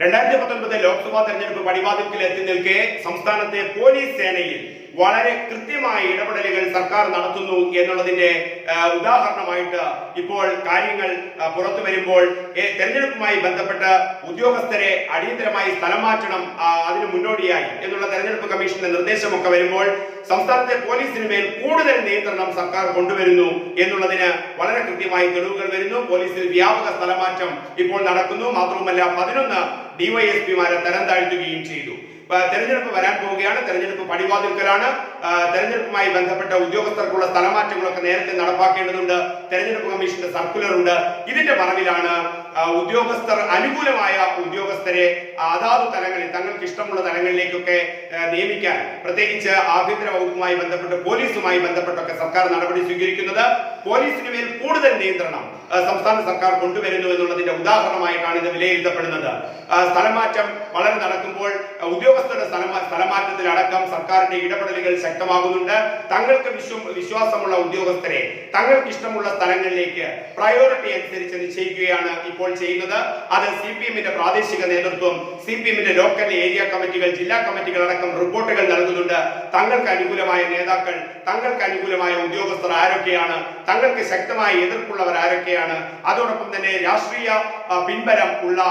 രണ്ടായിരത്തി പത്തൊൻപത് ലോക്സഭാ തെരഞ്ഞെടുപ്പ് പടിവാതിൽക്കിൽ എത്തി നിൽക്കെ സംസ്ഥാനത്തെ പോലീസ് സേനയിൽ വളരെ കൃത്യമായ ഇടപെടലുകൾ സർക്കാർ നടത്തുന്നു എന്നുള്ളതിന്റെ ഉദാഹരണമായിട്ട് ഇപ്പോൾ കാര്യങ്ങൾ പുറത്തു വരുമ്പോൾ തെരഞ്ഞെടുപ്പുമായി ബന്ധപ്പെട്ട് ഉദ്യോഗസ്ഥരെ അടിയന്തരമായി സ്ഥലം മാറ്റണം അതിന് മുന്നോടിയായി എന്നുള്ള തെരഞ്ഞെടുപ്പ് കമ്മീഷന്റെ നിർദ്ദേശമൊക്കെ വരുമ്പോൾ സംസ്ഥാനത്തെ പോലീസിന് മേൽ കൂടുതൽ നിയന്ത്രണം സർക്കാർ കൊണ്ടുവരുന്നു എന്നുള്ളതിന് വളരെ കൃത്യമായി തെളിവുകൾ വരുന്നു. പോലീസിൽ വ്യാപക സ്ഥലമാറ്റം ഇപ്പോൾ നടക്കുന്നു. മാത്രവുമല്ല പതിനൊന്ന് ഡിവൈഎസ്പിമാരെ തരം താഴ്ത്തുകയും ചെയ്തു. തെരഞ്ഞെടുപ്പ് വരാൻ പോവുകയാണ്. തെരഞ്ഞെടുപ്പ് പടിവാതിൽക്കലാണ്. തെരഞ്ഞെടുപ്പുമായി ബന്ധപ്പെട്ട ഉദ്യോഗസ്ഥർക്കുള്ള സ്ഥലമാറ്റങ്ങളൊക്കെ നേരത്തെ നടപ്പാക്കേണ്ടതുണ്ട്. തെരഞ്ഞെടുപ്പ് കമ്മീഷന്റെ സർക്കുലർ ഉണ്ട് ഇതിന്റെ മറവിലാണ് ഉദ്യോഗസ്ഥർ അനുകൂലമായ ഉദ്യോഗസ്ഥരെ അതാത് തലങ്ങളിൽ തങ്ങൾക്ക് ഇഷ്ടമുള്ള തലങ്ങളിലേക്കൊക്കെ നിയമിക്കാൻ പ്രത്യേകിച്ച് ആഭ്യന്തര വകുപ്പുമായി ബന്ധപ്പെട്ട് പോലീസുമായി ബന്ധപ്പെട്ടൊക്കെ സർക്കാർ നടപടി സ്വീകരിക്കുന്നത്. പോലീസിന് മേൽ കൂടുതൽ നിയന്ത്രണം സംസ്ഥാന സർക്കാർ കൊണ്ടുവരുന്നു എന്നുള്ളതിന്റെ ഉദാഹരണമായിട്ടാണ് ഇത് വിലയിരുത്തപ്പെടുന്നത്. സ്ഥലമാറ്റം വളരെ നടക്കുമ്പോൾ ആ, ഉദ്യോഗസ്ഥരുടെ സ്ഥലമാറ്റത്തിൽ അടക്കം സർക്കാരിന്റെ ഇടപെടലുകൾ ശക്തമാകുന്നുണ്ട്. തങ്ങൾക്ക് വിശ്വ വിശ്വാസമുള്ള ഉദ്യോഗസ്ഥരെ തങ്ങൾക്ക് ഇഷ്ടമുള്ള സ്ഥലങ്ങളിലേക്ക് പ്രയോറിറ്റി അനുസരിച്ച് നിശ്ചയിക്കുകയാണ് ഇപ്പോൾ ചെയ്യുന്നത്. അത് സി പി എമ്മിന്റെ പ്രാദേശിക നേതൃത്വം സി പി എമ്മിന്റെ ലോക്കൽ ഏരിയ കമ്മിറ്റികൾ ജില്ലാ കമ്മിറ്റികൾ അടക്കം റിപ്പോർട്ടുകൾ നൽകുന്നുണ്ട്. തങ്ങൾക്ക് അനുകൂലമായ നേതാക്കൾ തങ്ങൾക്ക് അനുകൂലമായ ഉദ്യോഗസ്ഥർ ആരൊക്കെയാണ് തങ്ങൾക്ക് ശക്തമായ എതിർപ്പുള്ളവർ ആരൊക്കെയാണ് അതോടൊപ്പം തന്നെ രാഷ്ട്രീയ പിൻബലം ഉള്ള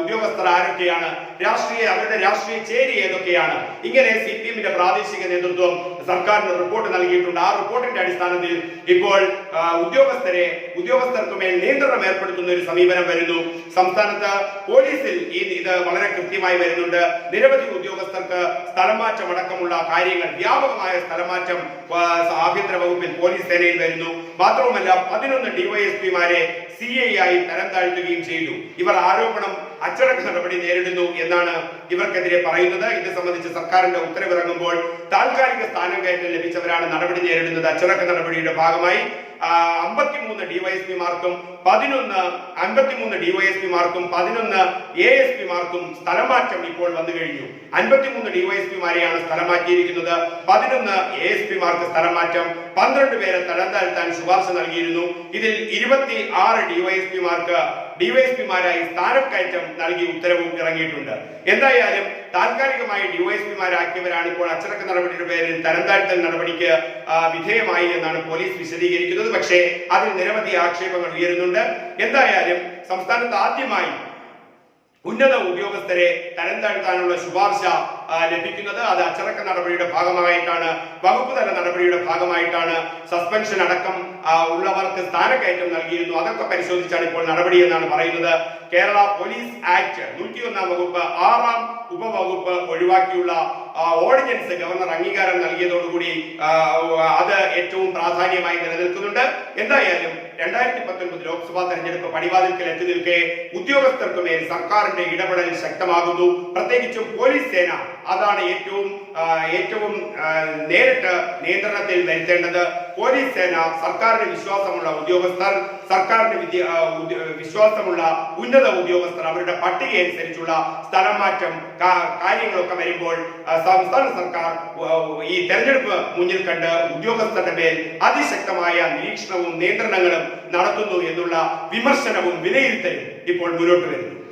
ഉദ്യോഗസ്ഥർ ആരൊക്കെയാണ് രാഷ്ട്രീയ അവരുടെ രാഷ്ട്രീയ ചേരി ഏതൊക്കെയാണ്? ഇങ്ങനെ സി പി എമ്മിന്റെ പ്രാദേശിക നേതൃത്വം സർക്കാരിന് റിപ്പോർട്ട് നൽകിയിട്ടുണ്ട്. ആ റിപ്പോർട്ടിന്റെ അടിസ്ഥാനത്തിൽ ഇപ്പോൾ ഉദ്യോഗസ്ഥരെ ഉദ്യോഗസ്ഥർക്ക് മേൽ നിയന്ത്രണം ഏർപ്പെടുത്തുന്ന ഒരു സമീപനം വരുന്നു. സംസ്ഥാനത്ത് പോലീസിൽ ഈ ഇത് വളരെ കൃത്യമായി വരുന്നുണ്ട്. നിരവധി ഉദ്യോഗസ്ഥർക്ക് സ്ഥലമാറ്റം അടക്കമുള്ള കാര്യങ്ങൾ വ്യാപകമായ സ്ഥലമാറ്റം ആഭ്യന്തര വകുപ്പിൽ പോലീസ് സേനയിൽ വരുന്നു. മാത്രവുമല്ല പതിനൊന്ന് ഡിവൈഎസ്പിമാരെ സി ഐ ആയി തരം താഴ്ത്തുകയും ചെയ്തു. ഇവർ ആരോപണം അച്ചടക്ക നടപടി നേരിടുന്നു എന്നാണ് ഇവർക്കെതിരെ പറയുന്നത്. ഇത് സംബന്ധിച്ച് സർക്കാരിന്റെ ഉത്തരവിറങ്ങുമ്പോൾ താൽക്കാലിക സ്ഥാനം കയറ്റം ലഭിച്ചവരാണ് നടപടി നേരിടുന്നത്. അച്ചടക്ക നടപടിയുടെ ഭാഗമായി അമ്പത്തിമൂന്ന് ഡിവൈഎസ്പിമാർക്കും പതിനൊന്ന് അൻപത്തിമൂന്ന് ഡിവൈഎസ്പിമാർക്കും പതിനൊന്ന് എ എസ് പിമാർക്കും സ്ഥലമാറ്റം ഇപ്പോൾ വന്നു കഴിഞ്ഞു. അൻപത്തിമൂന്ന് ഡിവൈഎസ്പിമാരെയാണ് സ്ഥലം മാറ്റിയിരിക്കുന്നത്. പതിനൊന്ന് എ എസ് പിമാർക്ക് സ്ഥലം മാറ്റം. പന്ത്രണ്ട് പേരെ തരം താഴ്ത്താൻ ശുപാർശ നൽകിയിരുന്നു. ഇതിൽ ഇരുപത്തി ആറ് ഡിവൈഎസ്പിമാർക്ക് ഡിവൈഎസ്പിമാരായി സ്ഥാനക്കയറ്റം നൽകി ഉത്തരവും ഇറങ്ങിയിട്ടുണ്ട്. എന്തായാലും താൽക്കാലികമായി ഡിവൈഎസ്പിമാരാക്കിയവരാണ് ഇപ്പോൾ അച്ചടക്ക നടപടിയുടെ പേരിൽ തരം താഴ്ത്തൽ നടപടിക്ക് വിധേയമായി എന്നാണ് പോലീസ് വിശദീകരിക്കുന്നത്. പക്ഷേ അതിൽ നിരവധി ആക്ഷേപങ്ങൾ ഉയരുന്നുണ്ട്. എന്തായാലും സംസ്ഥാനത്ത് ആദ്യമായി ഉന്നത ഉദ്യോഗസ്ഥരെ തരം താഴ്ത്താനുള്ള ശുപാർശ ലഭിക്കുന്നത്. അത് അച്ചടക്ക നടപടിയുടെ ഭാഗമായിട്ടാണ് വകുപ്പ് തല നടപടിയുടെ ഭാഗമായിട്ടാണ് സസ്പെൻഷൻ അടക്കം ഉള്ളവർക്ക് സ്ഥാനക്കയറ്റം നൽകിയിരുന്നു. അതൊക്കെ പരിശോധിച്ചാണ് ഇപ്പോൾ നടപടി എന്നാണ് പറയുന്നത്. കേരള പോലീസ് ആക്ട് നൂറ്റിയൊന്നാം വകുപ്പ് ആറാം ഉപവകുപ്പ് ഒഴിവാക്കിയുള്ള ഓർഡിനൻസ് ഗവർണർ അംഗീകാരം നൽകിയതോടുകൂടി അത് ഏറ്റവും പ്രാധാന്യമായി നിലനിൽക്കുന്നുണ്ട്. എന്തായാലും രണ്ടായിരത്തി പത്തൊൻപത് ലോക്സഭാ തെരഞ്ഞെടുപ്പ് പടിവാതിൽക്കൽ എത്തി നിൽക്കെ ഉദ്യോഗസ്ഥർക്കുമേൽ സർക്കാരിന്റെ ഇടപെടൽ ശക്തമാകുന്നു. പ്രത്യേകിച്ചും പോലീസ് സേന അതാണ് ഏറ്റവും ഏറ്റവും നേരിട്ട് നിയന്ത്രണത്തിൽ വരുത്തേണ്ടത് പോലീസ് സേന സർക്കാരിന് വിശ്വാസമുള്ള ഉദ്യോഗസ്ഥർ സർക്കാരിന് വിശ്വാസമുള്ള ഉന്നത ഉദ്യോഗസ്ഥർ അവരുടെ പട്ടിക അനുസരിച്ചുള്ള സ്ഥലം മാറ്റം കാര്യങ്ങളൊക്കെ വരുമ്പോൾ സംസ്ഥാന സർക്കാർ ഈ തെരഞ്ഞെടുപ്പ് മുന്നിൽ കണ്ട് ഉദ്യോഗസ്ഥരുടെ മേൽ അതിശക്തമായ നിരീക്ഷണവും നിയന്ത്രണങ്ങളും നടത്തുന്നു എന്നുള്ള വിമർശനവും വിലയിരുത്തലും ഇപ്പോൾ മുന്നോട്ട് വരുന്നു.